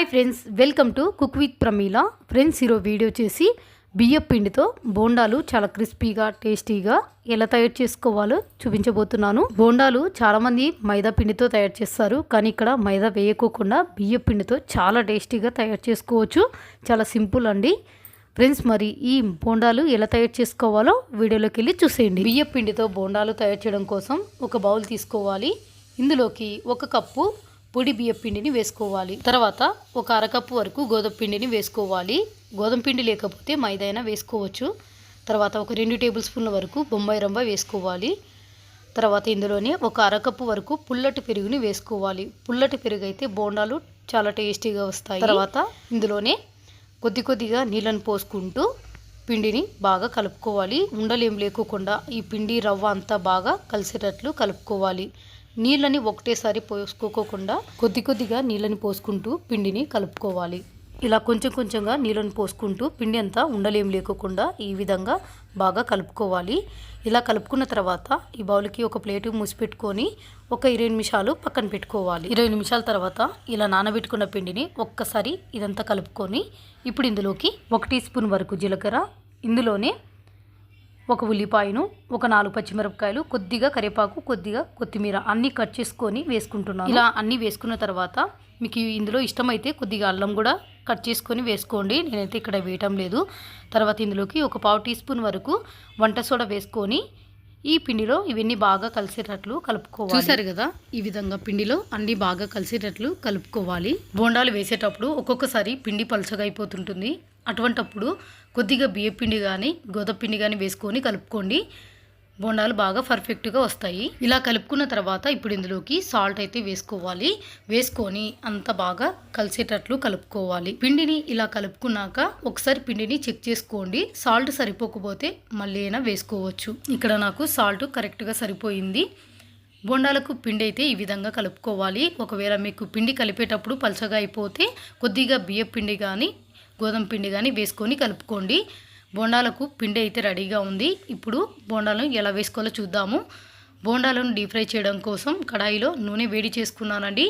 Hi friends welcome to cook with Pramila. Friends ఈరోజు video చేసి బియ్యం పిండితో బోండాలు చాలా క్రిస్పీగా టేస్టీగా ఎలా తయారు చేసుకోవాలో చూపించబోతున్నాను. బోండాలు చాలామంది మైదా పిండితో తయారు చేస్తారు కానీ ఇక్కడ మైదా వేయకోకుండా బియ్యం పిండితో చాలా టేస్టీగా తయారు చేసుకోవచ్చు. చాలా సింపుల్ అండి. ఫ్రెండ్స్ మరి ఈ బోండాలు ఎలా తయారు చేసుకోవాలో వీడియోలోకి వెళ్ళి చూసేయండి. బియ్యం పిండితో బోండాలు తయారు చేయడం కోసం ఒక బౌల్ తీసుకోవాలి. ఇందులోకి ఒక కప్పు పొడి బియ్యం పిండిని వేసుకోవాలి. తర్వాత ఒక అరకప్పు వరకు గోధుమ పిండిని వేసుకోవాలి. గోధుమ పిండి లేకపోతే మైదా అయినా వేసుకోవచ్చు. తర్వాత ఒక రెండు టేబుల్ స్పూన్ల వరకు బొంబాయి రవ్వ వేసుకోవాలి. తర్వాత ఇందులోనే ఒక అరకప్పు వరకు పుల్లటి పెరుగుని వేసుకోవాలి. పుల్లటి పెరుగు అయితే బోండాలు చాలా టేస్టీగా వస్తాయి. తర్వాత ఇందులోనే కొద్ది కొద్దిగా నీళ్ళను పోసుకుంటూ పిండిని బాగా కలుపుకోవాలి. ఉండలేం లేకోకుండా ఈ పిండి రవ్వ అంతా బాగా కలిసేటట్లు కలుపుకోవాలి. నీళ్ళని ఒకటేసారి పోసుకోకుండా కొద్ది కొద్దిగా నీళ్ళని పోసుకుంటూ పిండిని కలుపుకోవాలి. ఇలా కొంచెం కొంచెంగా నీళ్ళని పోసుకుంటూ పిండి అంతా ఉండలేం లేకోకుండా ఈ విధంగా బాగా కలుపుకోవాలి. ఇలా కలుపుకున్న తర్వాత ఈ బౌల్కి ఒక ప్లేటు మూసిపెట్టుకొని ఒక ఇరవై నిమిషాలు పక్కన పెట్టుకోవాలి. ఇరవై నిమిషాల తర్వాత ఇలా నానబెట్టుకున్న పిండిని ఒక్కసారి ఇదంతా కలుపుకొని ఇప్పుడు ఇందులోకి ఒక టీ స్పూన్ వరకు జీలకర్ర ఇందులోనే ఒక ఉల్లిపాయను ఒక నాలుగు పచ్చిమిరపకాయలు కొద్దిగా కరివేపాకు కొద్దిగా కొత్తిమీర అన్నీ కట్ చేసుకొని వేసుకుంటున్నాను. ఇలా అన్నీ వేసుకున్న తర్వాత మీకు ఇందులో ఇష్టమైతే కొద్దిగా అల్లం కూడా కట్ చేసుకొని వేసుకోండి. నేనైతే ఇక్కడ వేయటం లేదు. తర్వాత ఇందులోకి ఒక పావు టీ స్పూన్ వరకు వంట సోడా వేసుకొని ఈ పిండిలో ఇవన్నీ బాగా కలిసేటట్లు కలుపుకోవాలి. చూసారు కదా ఈ విధంగా పిండిలో అన్ని బాగా కలిసేటట్లు కలుపుకోవాలి. బోండాలు వేసేటప్పుడు ఒక్కొక్కసారి పిండి పలచగా అయిపోతుంటుంది. అటువంటప్పుడు కొద్దిగా బియ్యపిండి కానీ గోధపిండి కానీ వేసుకొని కలుపుకోండి. బోండాలు బాగా పర్ఫెక్ట్గా వస్తాయి. ఇలా కలుపుకున్న తర్వాత ఇప్పుడు ఇందులోకి సాల్ట్ అయితే వేసుకోవాలి. వేసుకొని అంత బాగా కలిసేటట్లు కలుపుకోవాలి. పిండిని ఇలా కలుపుకున్నాక ఒకసారి పిండిని చెక్ చేసుకోండి. సాల్ట్ సరిపోకపోతే మళ్ళీ అయినా వేసుకోవచ్చు. ఇక్కడ నాకు సాల్ట్ కరెక్ట్గా సరిపోయింది. బోండాలకు పిండి అయితే ఈ విధంగా కలుపుకోవాలి. ఒకవేళ మీకు పిండి కలిపేటప్పుడు పలచగా అయిపోతే కొద్దిగా బియ్య పిండి కానీ గోధుమ పిండి కానీ వేసుకొని కలుపుకోండి. బోండాలకు పిండి అయితే రెడీగా ఉంది. ఇప్పుడు బోండాలను ఎలా వేసుకోవాలో చూద్దాము. బోండాలను డీప్ ఫ్రై చేయడం కోసం కడాయిలో నూనె వేడి చేసుకున్నానండి.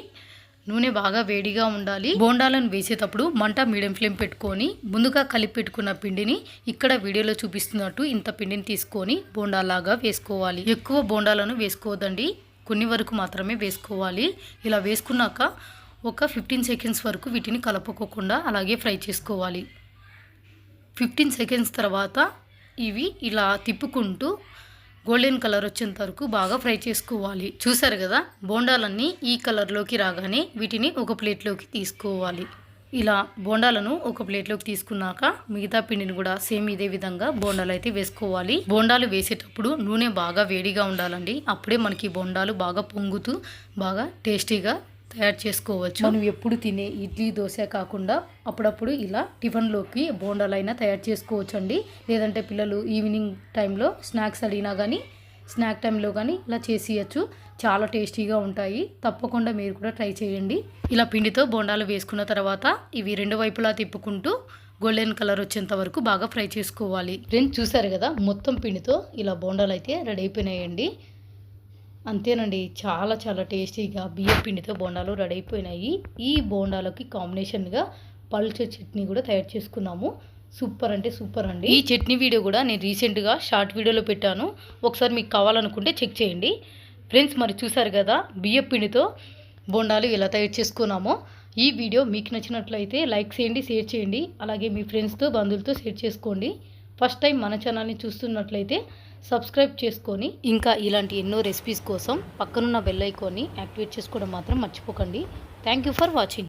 నూనె బాగా వేడిగా ఉండాలి. బోండాలను వేసేటప్పుడు మంట మీడియం ఫ్లేమ్ పెట్టుకొని ముందుగా కలిపి పెట్టుకున్న పిండిని ఇక్కడ వీడియోలో చూపిస్తున్నట్టు ఇంత పిండిని తీసుకొని బోండాలాగా వేసుకోవాలి. ఎక్కువ బోండాలను వేసుకోవద్దండి. కొన్ని వరకు మాత్రమే వేసుకోవాలి. ఇలా వేసుకున్నాక ఒక ఫిఫ్టీన్ సెకండ్స్ వరకు వీటిని కలుపుకోకుండా అలాగే ఫ్రై చేసుకోవాలి. ఫిఫ్టీన్ సెకండ్స్ తర్వాత ఇవి ఇలా తిప్పుకుంటూ గోల్డెన్ కలర్ వచ్చేంత వరకు బాగా ఫ్రై చేసుకోవాలి. చూసారు కదా? బోండాలన్నీ ఈ కలర్లోకి రాగానే వీటిని ఒక ప్లేట్లోకి తీసుకోవాలి. ఇలా బోండాలను ఒక ప్లేట్లోకి తీసుకున్నాక మిగతా పిండిని కూడా సేమ్ ఇదే విధంగా బోండాలు అయితే వేసుకోవాలి. బోండాలు వేసేటప్పుడు నూనె బాగా వేడిగా ఉండాలండి. అప్పుడే మనకి బోండాలు బాగా పొంగుతూ బాగా టేస్టీగా తయారు చేసుకోవచ్చు. మనం ఎప్పుడు తినే ఇడ్లీ దోశ కాకుండా అప్పుడప్పుడు ఇలా టిఫిన్లోకి బోండాలైనా తయారు చేసుకోవచ్చు అండి లేదంటే పిల్లలు ఈవినింగ్ టైంలో స్నాక్స్ అడిగినా కానీ స్నాక్ టైంలో కానీ ఇలా చేసేయచ్చు. చాలా టేస్టీగా ఉంటాయి. తప్పకుండా మీరు కూడా ట్రై చేయండి. ఇలా పిండితో బోండాలు వేసుకున్న తర్వాత ఇవి రెండు వైపులా తిప్పుకుంటూ గోల్డెన్ కలర్ వచ్చేంత వరకు బాగా ఫ్రై చేసుకోవాలి. ఫ్రెండ్స్ చూసారు కదా? మొత్తం పిండితో ఇలా బోండాలు అయితే రెడీ అయిపోయినాయండి. అంతేనండి. చాలా చాలా టేస్టీగా బియ్యం పిండితో బోండాలు రెడీ అయిపోయినాయి. ఈ బోండాలకి కాంబినేషన్గా పల్చ చట్నీ కూడా తయారు చేసుకున్నాము. సూపర్ అంటే సూపర్ అండి. ఈ చట్నీ వీడియో కూడా నేను రీసెంట్గా షార్ట్ వీడియోలో పెట్టాను. ఒకసారి మీకు కావాలనుకుంటే చెక్ చేయండి. ఫ్రెండ్స్ మరి చూసారు కదా బియ్యం పిండితో బోండాలు ఎలా తయారు చేసుకున్నామో. ఈ వీడియో మీకు నచ్చినట్లయితే లైక్ చేయండి షేర్ చేయండి. అలాగే మీ ఫ్రెండ్స్తో బంధువులతో షేర్ చేసుకోండి. ఫస్ట్ టైం మన ఛానల్ని చూస్తున్నట్లయితే సబ్స్క్రైబ్ చేసుకొని ఇంకా ఇలాంటి ఎన్నో రెసిపీస్ కోసం పక్కనున్న బెల్ ఐకాన్ని యాక్టివేట్ చేసుకోవడం మాత్రం మర్చిపోకండి. Thank you for watching